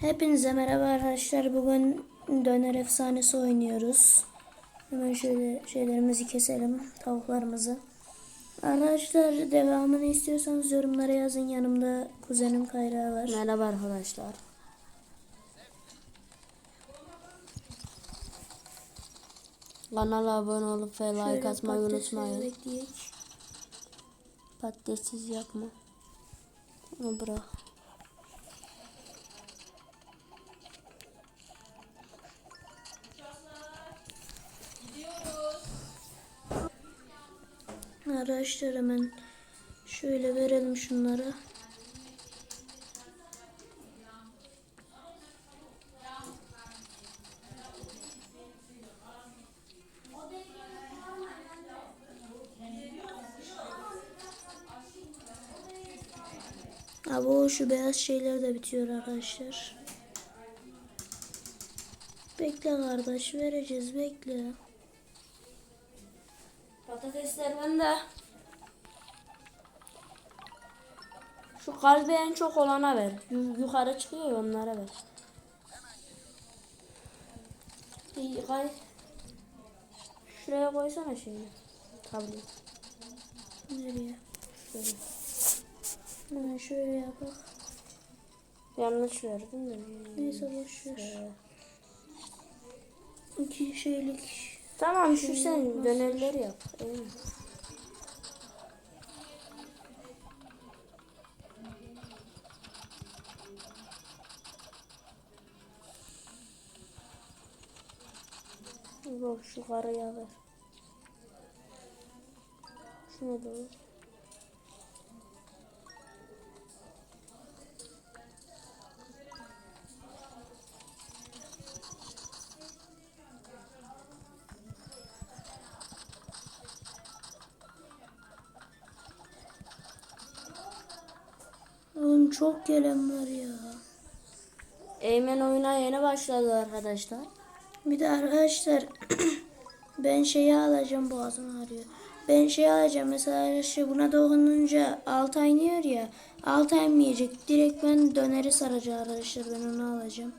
Hepinize merhaba arkadaşlar. Bugün döner efsanesi oynuyoruz. Hemen şöyle şeylerimizi keselim. Tavuklarımızı. Arkadaşlar devamını istiyorsanız yorumlara yazın. Yanımda kuzenim Kayra var. Merhaba arkadaşlar. Kanala abone olup ve like atmayı unutmayın. Patatessiz yapma. Onu bırak. Arkadaşlar hemen şöyle verelim şunları. Abi o şu beyaz şeyler de bitiyor arkadaşlar. Bekle kardeş vereceğiz bekle. Patatesler bende. Şu kalbi en çok olana ver. Yu- yukarı çıkıyor onlara ver işte. İyi kay. Şuraya koysana şeyi. Tablet. Nereye? Şöyle. Hemen şöyle yapak. Yanlış verdim de. Neyse boş ver. İki şeylik. Tamam şu sen dönerleri yap. İyi. Bak şu karaya ver. Şuna da ver. Oğlum çok gelen var ya. Eymen oyuna yeni başladı arkadaşlar. Bir de arkadaşlar ben şeyi alacağım boğazım ağrıyor. Ben şey alacağım mesela şey buna dokununca altı iniyor ya. Altı inmeyecek. Direkt ben döneri saracağım arkadaşlar. Ben onu alacağım.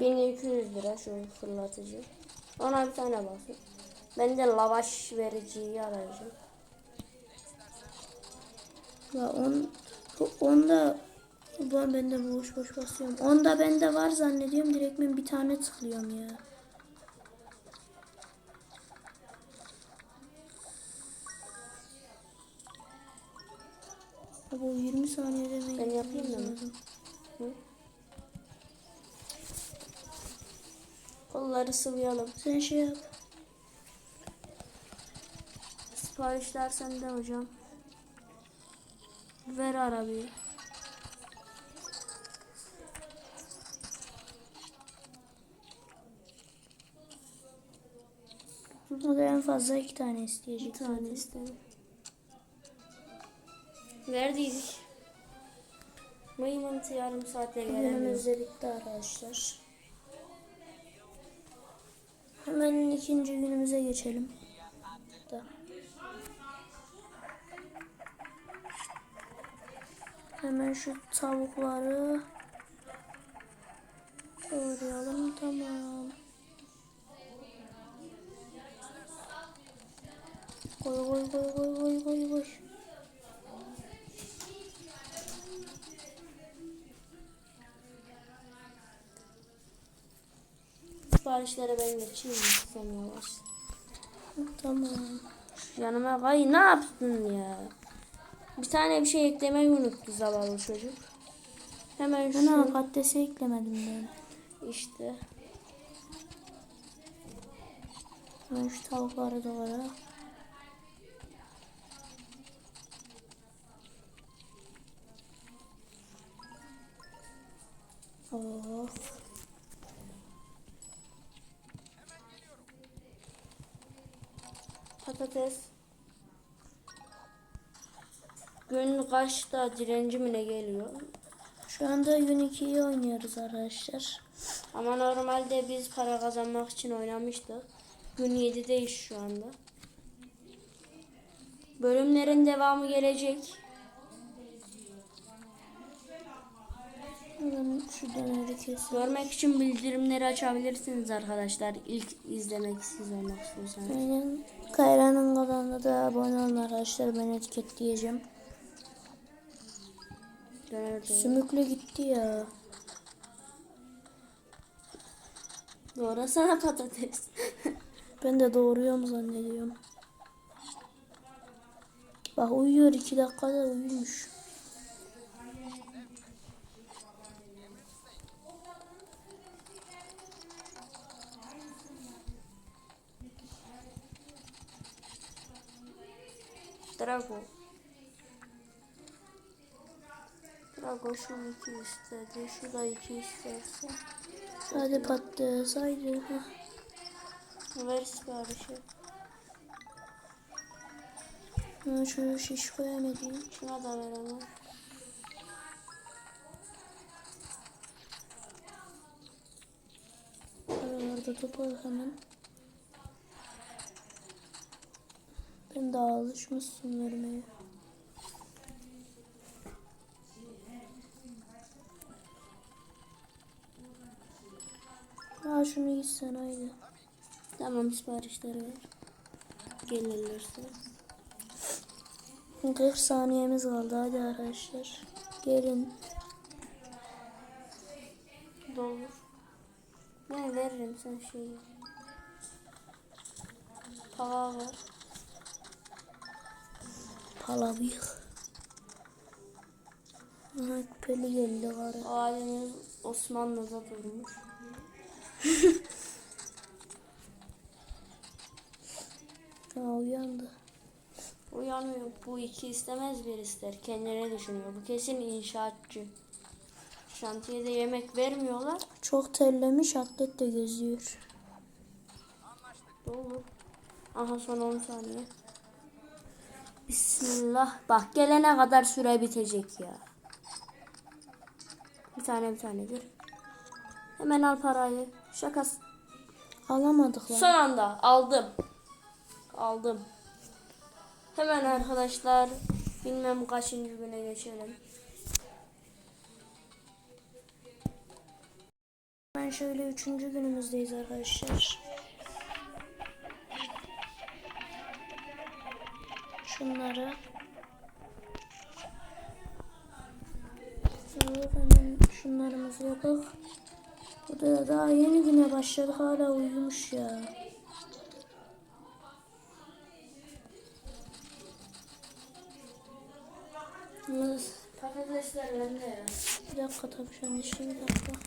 1200 lira şu fırlatıcı. Ona bir tane basın. Ben de lavaş vericiyi alacağım. Ya on, onda ben bende boş boş basıyorum. Onda bende var zannediyorum. Direkt ben bir tane tıklıyorum ya. O 20 saniyede ben, Ben yapayım mı? Hı? Kolları sıvayalım. Sen şey yap. Siparişler sende hocam. Ver arabayı. O da en fazla iki tane Bir isteyecek. tane istedim. Verdiydik. Mıymıntı yarım saate gelemiyor. Günümüz de bitti arkadaşlar. Hemen ikinci günümüze geçelim. Hemen şu tavukları doğrayalım. Tamam. Koy koy koy koy koy koy koy. Siparişlere ben geçeyim yavaş. Tamam. Yanıma kay ne yaptın ya? Bir tane bir şey eklemeyi unuttu zavallı çocuk. Hemen Ana şu patatesi eklemedim ben. işte. Ben şu tavukları doğra. Oh. Patates. Gün kaçta direnci mi ne geliyor? Şu anda gün 2'yi oynuyoruz arkadaşlar. Ama normalde biz para kazanmak için oynamıştık. Gün 7'deyiz şu anda. Bölümlerin devamı gelecek. Görmek için bildirimleri açabilirsiniz arkadaşlar. İlk izlemek siz olmak istiyorsanız. Kayra'nın kanalına da abone olun arkadaşlar. Ben etiketleyeceğim. Doğru. Sümüklü gitti ya. Doğrasana patates. Ben de doğruyorum zannediyorum. Bak uyuyor iki dakikada uyumuş. Drago. Drago şu iki istedi. Şu da iki isterse. Hadi patates haydi. Ver siparişi. Ha, şu şiş koyamadım. Şuna da ver ama. Aralarda topal hemen. Ben daha alışmışsın vermeye. Ha şunu gitsen haydi. Tamam siparişleri ver. Gelirlerse. 40 saniyemiz kaldı hadi arkadaşlar. Gelin. Doldur. Ben veririm sen şeyi. Tava ver. Palavıyık. Aha küpeli geldi karı. O haliniz Osmanlı'da durmuş. Ha uyandı. Uyanmıyor. Bu iki istemez bir ister. Kendine düşünüyor. Bu kesin inşaatçı. Şantiyede yemek vermiyorlar. Çok terlemiş atlet de geziyor. Doldur. Aha son 10 saniye. Bismillah. Bak gelene kadar süre bitecek ya. Bir tane bir tane gir. Hemen al parayı. Şakas. Alamadık lan. Son anda aldım. Aldım. Hemen arkadaşlar bilmem kaçıncı güne geçelim. Ben şöyle üçüncü günümüzdeyiz arkadaşlar. Şunları. Hemen şunlarımızı yapalım. Da daha yeni güne başladı hala uyumuş ya. Yalnız Patatesler bende ya. Bir dakika tabii şu an işte bir dakika.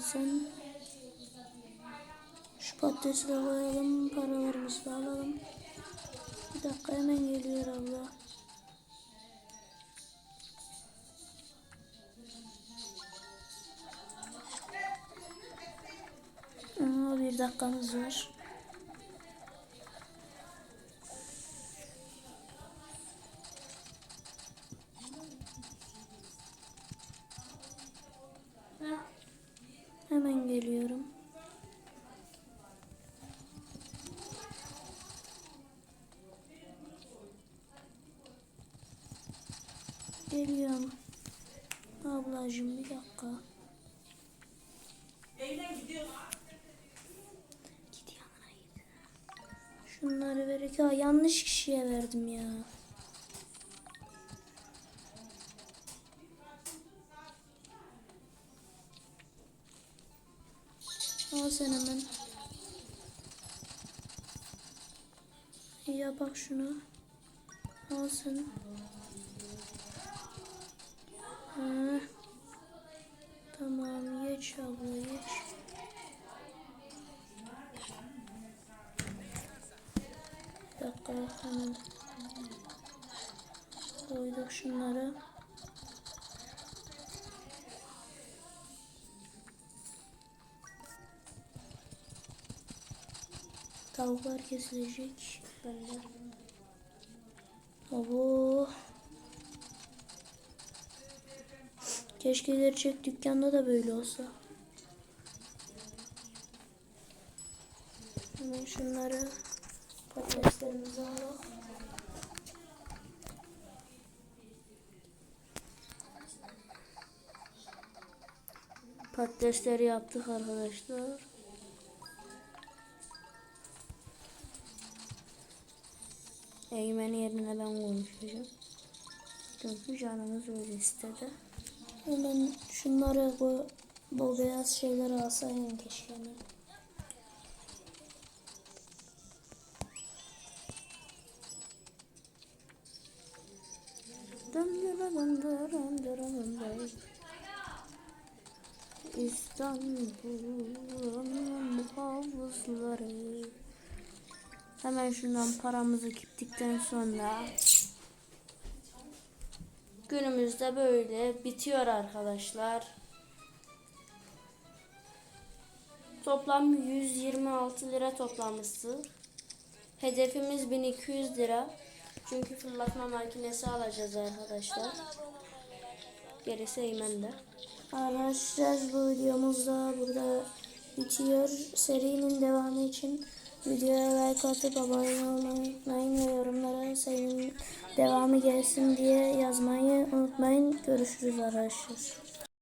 Al sen. Şu patatesi de koyalım. Paralarımızı da alalım. Bir dakika hemen geliyor abla. Aa, bir dakikamız var. Geliyorum. Ablacığım bir dakika. Git yanına git. Şunları vererek ya yanlış kişiye verdim ya. Al sen hemen. Ya bak şunu. Al sen. Ha. Tamam geç abla geç. Bir dakika bakalım. Koyduk şunları. Tavuklar kesilecek. Abo. Keşke gerçek dükkanda da böyle olsa. Hemen şunları patateslerimizi alalım. Patatesleri yaptık arkadaşlar. Eymen yerine ben konuşacağım. Çünkü canımız öyle istedi. Hemen şunları bu, bu beyaz şeyleri alsaydım keşke. İstanbul'un havuzları. Hemen şundan paramızı gittikten sonra günümüzde böyle bitiyor arkadaşlar. Toplam 126 lira toplamıştık. Hedefimiz 1200 lira. Çünkü fırlatma makinesi alacağız arkadaşlar. Gerisi Eymen'de. Arkadaşlar bu videomuz da burada bitiyor. Serinin devamı için videoya like atıp abone olmayı unutmayın ve yorumlara serinin devamı gelsin diye yazmayı unutmayın. Görüşürüz arkadaşlar.